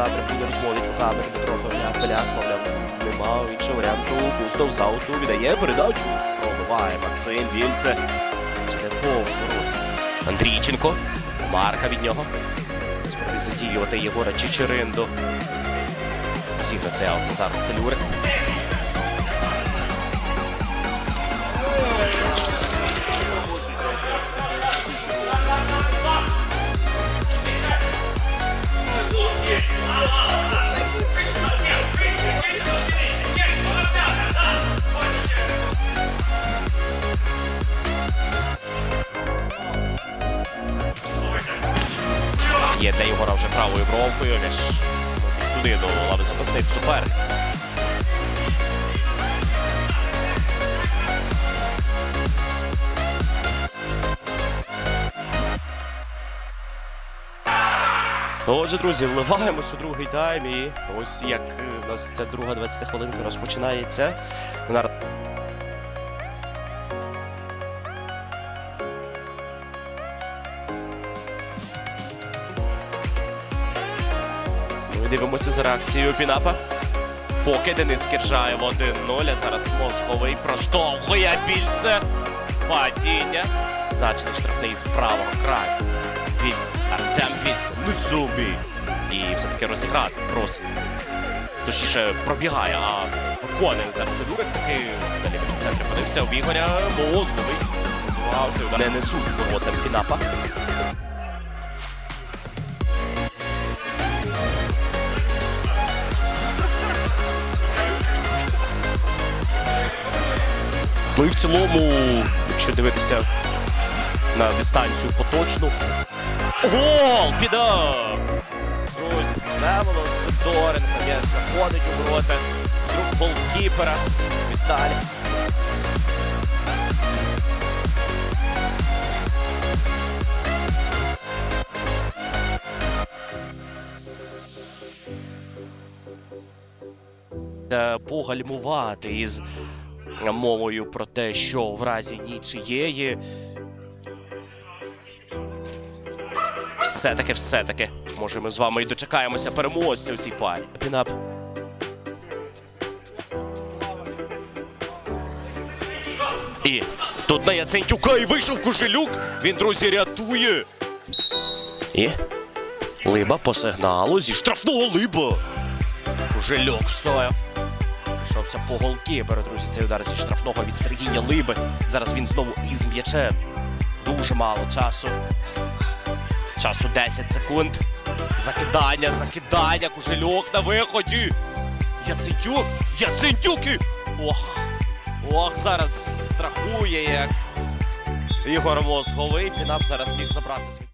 на трибуні розводить руками Дмитро Павляк. Павляк, мовляв, нема іншого варіанту. Кустов Сауту віддає передачу. Пробиває Максим Вільце. Це не повз. Андрійченко. Марка від нього. Спробує задіювати Єгора Чичеринду. Зігра це Алтазар Целюрик. Є для Єгора вже правою бровкою. Між туди до лави запасних суперник. Отже, друзі, вливаємось у другий тайм. І ось як у нас ця друга 20 хвилинка розпочинається. Дивимося за реакцією Пінапа. Поки Денис Кіржаєв 1-0, а зараз Московий проштовхує більце. Падіння. Зачений штрафний з правого краю. Більце. Артем Більце. Ну зумі. І все-таки розіграти. Просить. Точніше, пробігає, а виконує зараз це дурик. Таки на лівому центрі подивився в Ігоря Мозговий. Вау, це. Не несуть ворота Пінапа. Ну і в цілому, якщо дивитися на дистанцію поточну. Гол! Підав! Друзі, Всеволод Сидоренко є, заходить у ворота. Друг голкіпера Віталій. Е, Погальмувати із мовою про те, що в разі нічиєї. Все-таки, все-таки. Може, ми з вами і дочекаємося переможця у цій парі. Пінап. І тут на Яцентюка і вийшов Кужелюк. Він, друзі, рятує. І Либа по сигналу зі штрафного Либа. Кужельок стояв. Прийшовся по голкіперу, друзі. Цей удар зі штрафного від Сергія Либи. Зараз він знову із м'ячем. Дуже мало часу. Часу 10 секунд. Закидання, закидання, кужельок на виході. Яцентюк! Яцентюки! Ох! Ох, зараз страхує як Ігор Мозговий. Пінап зараз міг забрати.